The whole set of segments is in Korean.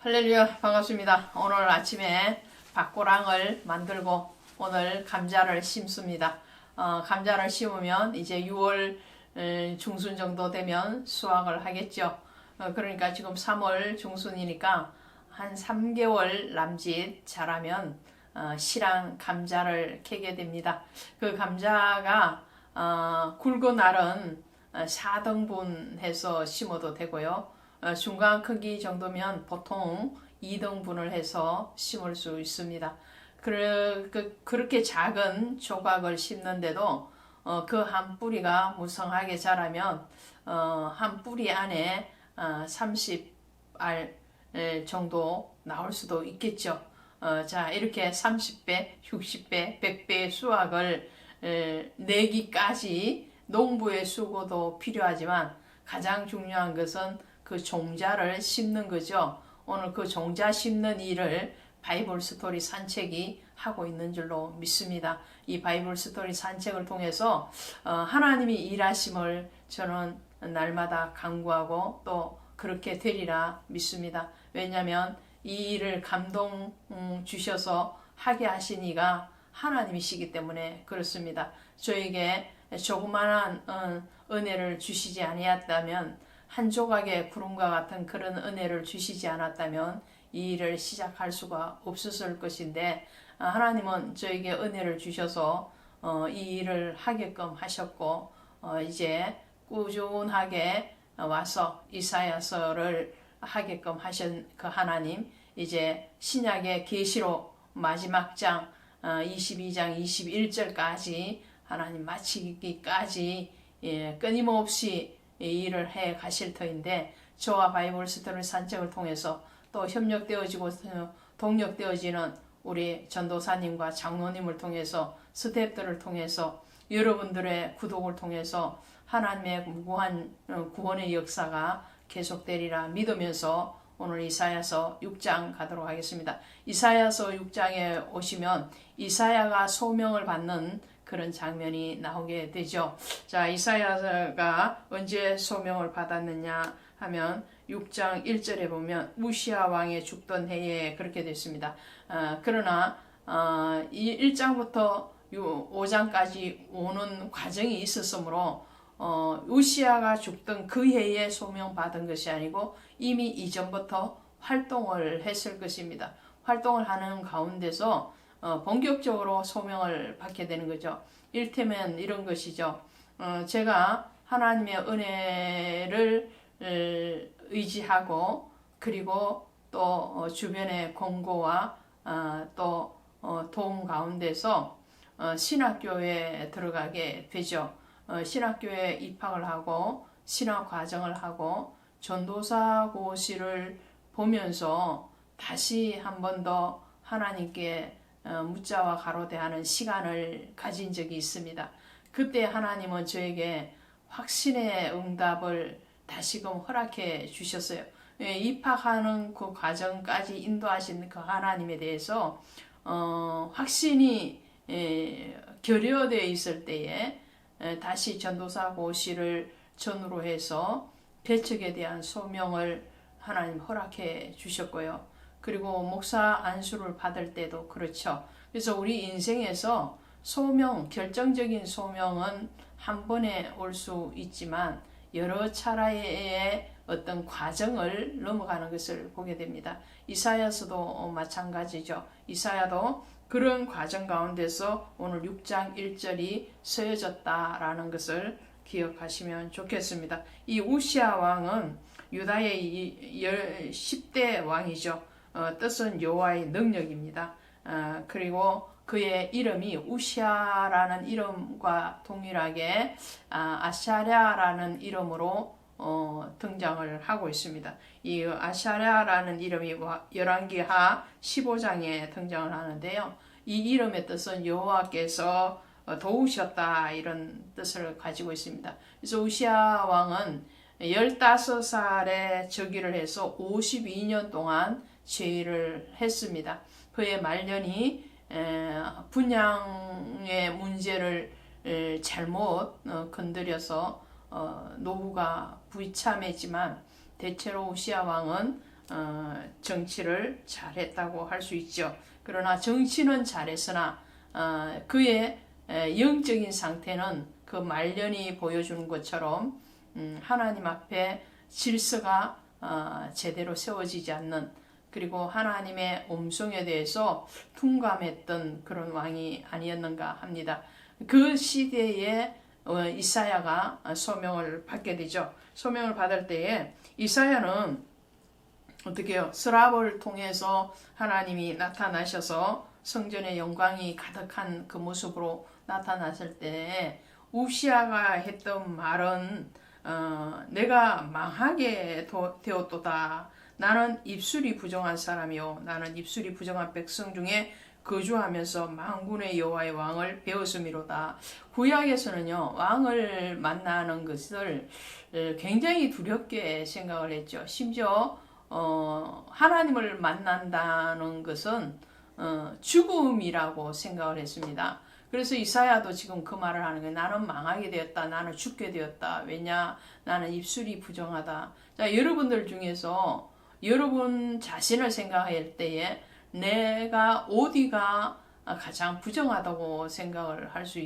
할렐루야 반갑습니다. 오늘 아침에 박고랑을 만들고 오늘 감자를 심습니다. 어, 감자를 심으면 이제 6월 중순 정도 되면 수확을 하겠죠. 어, 그러니까 지금 3월 중순이니까 한 3개월 남짓 자라면 어, 실랑 감자를 캐게 됩니다. 그 감자가 어, 굵은 날은 4등분 해서 심어도 되고요. 어, 중간 크기 정도면 보통 2등분을 해서 심을 수 있습니다. 그, 그, 그렇게 작은 조각을 심는데도 어, 그한 뿌리가 무성하게 자라면 어, 한 뿌리 안에 어, 30알 정도 나올 수도 있겠죠. 어, 자 이렇게 30배, 60배, 100배의 수확을 에, 내기까지 농부의 수고도 필요하지만 가장 중요한 것은 그 종자를 심는 거죠. 오늘 그 종자 심는 일을 바이블 스토리 산책이 하고 있는 줄로 믿습니다. 이 바이블 스토리 산책을 통해서 어, 하나님이 일하심을 저는 날마다 강구하고 또 그렇게 되리라 믿습니다. 왜냐하면 이 일을 감동 음, 주셔서 하게 하신 이가 하나님이시기 때문에 그렇습니다. 저에게 조그마한 어, 은혜를 주시지 아니었다면 한 조각의 구름과 같은 그런 은혜를 주시지 않았다면 이 일을 시작할 수가 없었을 것인데 아, 하나님은 저에게 은혜를 주셔서 어, 이 일을 하게끔 하셨고 어, 이제 꾸준하게 와서 이사야서를 하게끔 하신 그 하나님 이제 신약의 계시로 마지막 장 22장 어, 21절까지 하나님 마치기까지 예, 끊임없이 일을 해 가실 터인데 저와 바이블 스토리 산책을 통해서 또 협력되어지고 동력되어지는 우리 전도사님과 장로님을 통해서 스태프들을 통해서 여러분들의 구독을 통해서 하나님의 무고한 어, 구원의 역사가 계속되리라 믿으면서 오늘 이사야서 6장 가도록 하겠습니다. 이사야서 6장에 오시면 이사야가 소명을 받는 그런 장면이 나오게 되죠. 자, 이사야가 언제 소명을 받았느냐 하면 6장 1절에 보면 우시아 왕의 죽던 해에 그렇게 됐습니다. 어, 그러나 어, 이 1장부터 5장까지 오는 과정이 있었으므로 어, 우시아가 죽던 그 해에 소명받은 것이 아니고 이미 이전부터 활동을 했을 것입니다. 활동을 하는 가운데서 어, 본격적으로 소명을 받게 되는 거죠. 일테면 이런 것이죠. 어, 제가 하나님의 은혜를 의지하고 그리고 또 어, 주변의 공고와 어, 또 어, 도움 가운데서 어, 신학교에 들어가게 되죠. 어, 신학교에 입학을 하고 신학 과정을 하고 전도사 고시를 보면서 다시 한 번 더 하나님께 어, 묻자와 가로 대하는 시간을 가진 적이 있습니다. 그때 하나님은 저에게 확신의 응답을 다시금 허락해 주셨어요. 예, 입학하는 그 과정까지 인도하신 그 하나님에 대해서 어, 확신이 예, 결여되어 있을 때에 다시 전도사 고시를 전후로 해서 개척에 대한 소명을 하나님 허락해 주셨고요. 그리고 목사 안수를 받을 때도 그렇죠. 그래서 우리 인생에서 소명, 결정적인 소명은 한 번에 올 수 있지만 여러 차례의 어떤 과정을 넘어가는 것을 보게 됩니다. 이사야서도 마찬가지죠. 이사야도 그런 과정 가운데서 오늘 6장 1절이 쓰여졌다라는 것을 기억하시면 좋겠습니다. 이 우시아 왕은 유다의 10대 왕이죠. 어, 뜻은 여호와의 능력입니다. 어, 그리고 그의 이름이 우시아라는 이름과 동일하게 아, 아샤랴라는 이름으로 어, 등장을 하고 있습니다. 이 아샤랴라는 이름이 열왕기하 15장에 등장을 하는데요. 이 이름의 뜻은 여호와께서 어, 도우셨다 이런 뜻을 가지고 있습니다. 그래서 우시아 왕은 15살에 즉위를 해서 52년 동안 제의를 했습니다. 그의 말년이 분양의 문제를 잘못 어, 건드려서 어, 노후가 부참했지만 대체로 우시아 왕은 어, 정치를 잘했다고 할 수 있죠. 그러나 정치는 잘했으나 어, 그의 에, 영적인 상태는 그 말년이 보여주는 것처럼 음, 하나님 앞에 질서가 어, 제대로 세워지지 않는 그리고 하나님의 음성에 대해서 둔감했던 그런 왕이 아니었는가 합니다. 그 시대에 어, 이사야가 소명을 받게 되죠. 소명을 받을 때에 이사야는 어떻게 해요? 스랍을 통해서 하나님이 나타나셔서 성전의 영광이 가득한 그 모습으로 나타났을 때 우시아가 했던 말은 어, 내가 망하게 도, 되었도다. 나는 입술이 부정한 사람이요. 나는 입술이 부정한 백성 중에 거주하면서 망군의 여호와의 왕을 배웠음이로다. 구약에서는요 왕을 만나는 것을 굉장히 두렵게 생각을 했죠. 심지어 어, 하나님을 만난다는 것은 어, 죽음이라고 생각을 했습니다. 그래서 이사야도 지금 그 말을 하는 거예요. 나는 망하게 되었다. 나는 죽게 되었다. 왜냐? 나는 입술이 부정하다. 자, 여러분들 중에서 여러분 자신을 생각할 때에 내가 어디가 가장 부정하다고 생각을 할 수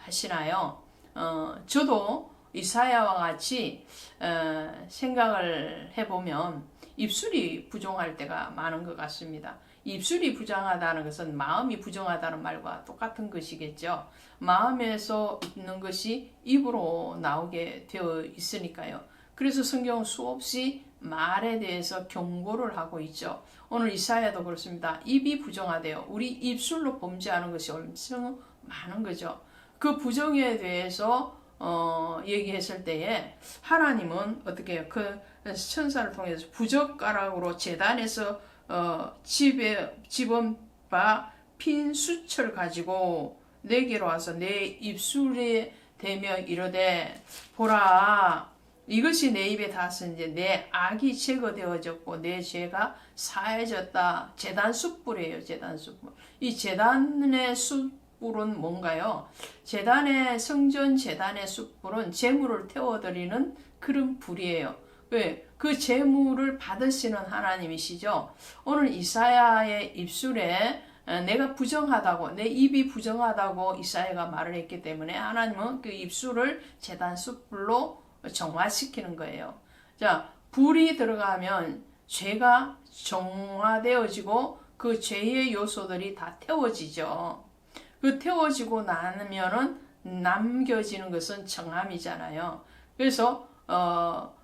하시나요? 어, 저도 이사야와 같이 어, 생각을 해보면 입술이 부정할 때가 많은 것 같습니다. 입술이 부정하다는 것은 마음이 부정하다는 말과 똑같은 것이겠죠. 마음에서 있는 것이 입으로 나오게 되어 있으니까요. 그래서 성경은 수없이 말에 대해서 경고를 하고 있죠. 오늘 이사야도 그렇습니다. 입이 부정하대요. 우리 입술로 범죄하는 것이 엄청 많은 거죠. 그 부정에 대해서 어, 얘기했을 때에 하나님은 어떻게 해요? 그 천사를 통해서 부적가락으로 재단에서 어, 집에 집은 바핀 수철 가지고 내게로 와서 내 입술에 대며 이르되 보라 이것이 내 입에 닿았으니 내 악이 제거되어졌고 내 죄가 사해졌다. 재단 숯불이에요. 재단 숯불. 이 재단의 숯불은 뭔가요? 재단의 성전 재단의 숯불은 재물을 태워드리는 그런 불이에요. 왜? 그 재물을 받으시는 하나님이시죠. 오늘 이사야의 입술에 어, 내가 부정하다고 내 입이 부정하다고 이사야가 말을 했기 때문에 하나님은 그 입술을 재단 숯불로 정화시키는 거예요. 자, 불이 들어가면 죄가 정화되어지고 그 죄의 요소들이 다 태워지죠. 그 태워지고 나면은 남겨지는 것은 정함이잖아요. 그래서 어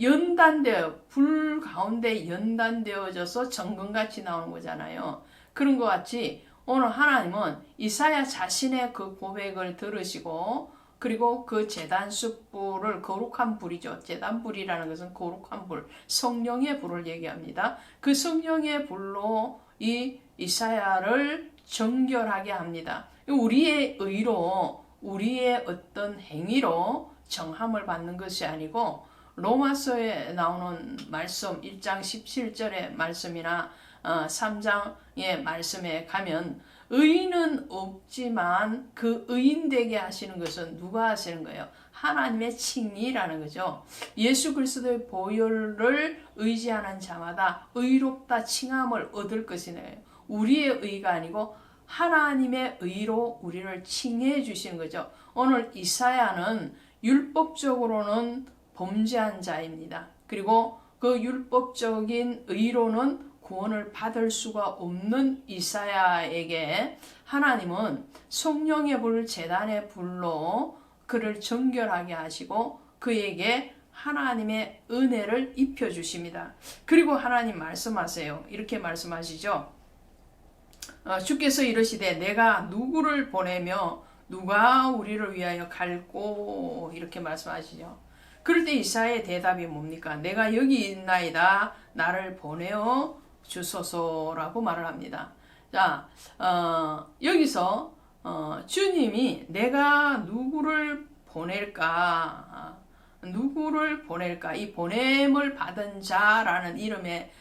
연단되어 불 가운데 연단되어져서 정금같이 나오는 거잖아요. 그런 것 같이 오늘 하나님은 이사야 자신의 그 고백을 들으시고 그리고 그 재단 숯불을 거룩한 불이죠. 재단 불이라는 것은 거룩한 불, 성령의 불을 얘기합니다. 그 성령의 불로 이 이사야를 정결하게 합니다. 우리의 의로, 우리의 어떤 행위로 정함을 받는 것이 아니고 로마서에 나오는 말씀 1장 17절의 말씀이나 3장의 어, 말씀에 가면 의인은 없지만 그 의인 되게 하시는 것은 누가 하시는 거예요? 하나님의 칭의라는 거죠. 예수 그리스도의 보혈을 의지하는 자마다 의롭다 칭함을 얻을 것이네요. 우리의 의가 아니고 하나님의 의로 우리를 칭해 주시는 거죠. 오늘 이사야는 율법적으로는 범죄한 자입니다. 그리고 그 율법적인 의로는 구원을 받을 수가 없는 이사야에게 하나님은 성령의 불 재단의 불로 그를 정결하게 하시고 그에게 하나님의 은혜를 입혀 주십니다. 그리고 하나님 말씀하세요. 이렇게 말씀하시죠. 어, 주께서 이르시되 내가 누구를 보내며 누가 우리를 위하여 갈고 이렇게 말씀하시죠. 그럴 때 이사의 대답이 뭡니까? 내가 여기 있나이다. 나를 보내어 주소서라고 말을 합니다. 자, 어, 여기서 어, 주님이 내가 누구를 보낼까? 누구를 보낼까? 이 보냄을 받은 자라는 이름의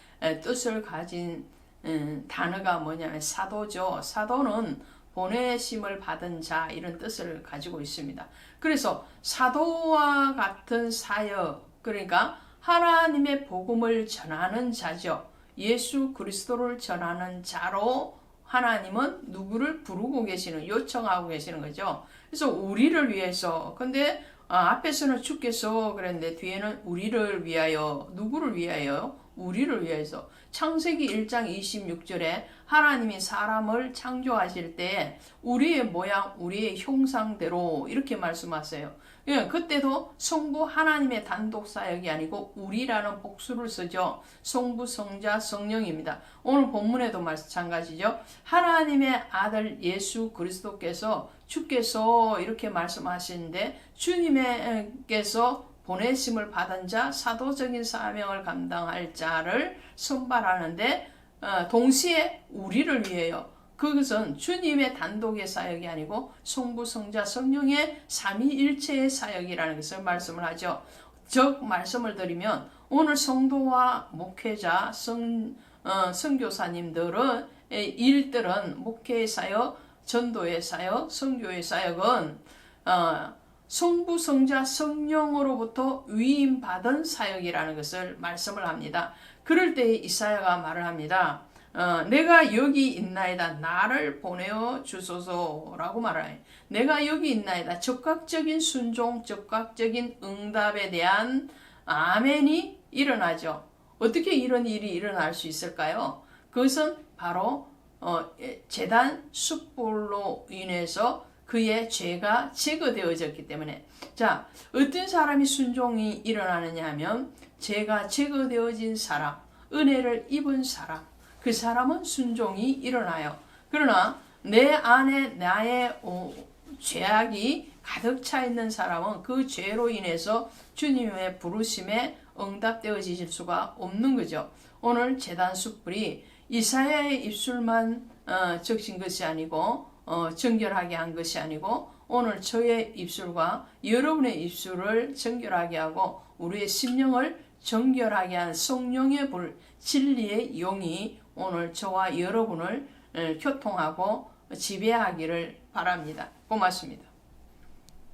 뜻을 가진 음, 단어가 뭐냐면 사도죠. 사도는 보내심을 받은 자 이런 뜻을 가지고 있습니다. 그래서 사도와 같은 사역 그러니까 하나님의 복음을 전하는 자죠. 예수 그리스도를 전하는 자로 하나님은 누구를 부르고 계시는 요청하고 계시는 거죠. 그래서 우리를 위해서 근데 아, 앞에서는 주께서 그랬는데 뒤에는 우리를 위하여 누구를 위하여 우리를 위해서 창세기 1장 26절에 하나님이 사람을 창조하실 때 우리의 모양 우리의 형상대로 이렇게 말씀하세요. 예, 그때도 성부 하나님의 단독 사역이 아니고 우리라는 복수를 쓰죠. 성부, 성자, 성령입니다. 오늘 본문에도 마찬가지죠. 하나님의 아들 예수 그리스도께서 주께서 이렇게 말씀하시는데 주님께서 보내심을 받은 자, 사도적인 사명을 감당할 자를 선발하는데 어, 동시에 우리를 위해요. 그것은 주님의 단독의 사역이 아니고 성부, 성자, 성령의 삼위일체의 사역이라는 것을 말씀을 하죠. 즉 말씀을 드리면 오늘 성도와 목회자, 성, 어, 선교사님들은 일들은 목회의 사역, 전도의 사역, 성교의 사역은 어, 성부, 성자, 성령으로부터 위임받은 사역이라는 것을 말씀을 합니다. 그럴 때 이사야가 말을 합니다. 어, 내가 여기 있나이다. 나를 보내어 주소서라고 말하요. 내가 여기 있나이다. 적극적인 순종, 적극적인 응답에 대한 아멘이 일어나죠. 어떻게 이런 일이 일어날 수 있을까요? 그것은 바로 어, 재단 숯불로 인해서 그의 죄가 제거되어졌기 때문에 자 어떤 사람이 순종이 일어나느냐 하면 죄가 제거되어진 사람 은혜를 입은 사람 그 사람은 순종이 일어나요. 그러나 내 안에 나의 어, 죄악이 가득 차 있는 사람은 그 죄로 인해서 주님의 부르심에 응답되어질 수가 없는 거죠. 오늘 재단 숯불이 이사야의 입술만 어, 적신 것이 아니고 어, 정결하게 한 것이 아니고 오늘 저의 입술과 여러분의 입술을 정결하게 하고 우리의 심령을 정결하게 한 성령의 불, 진리의 용이 오늘 저와 여러분을 어, 교통하고 지배하기를 바랍니다. 고맙습니다.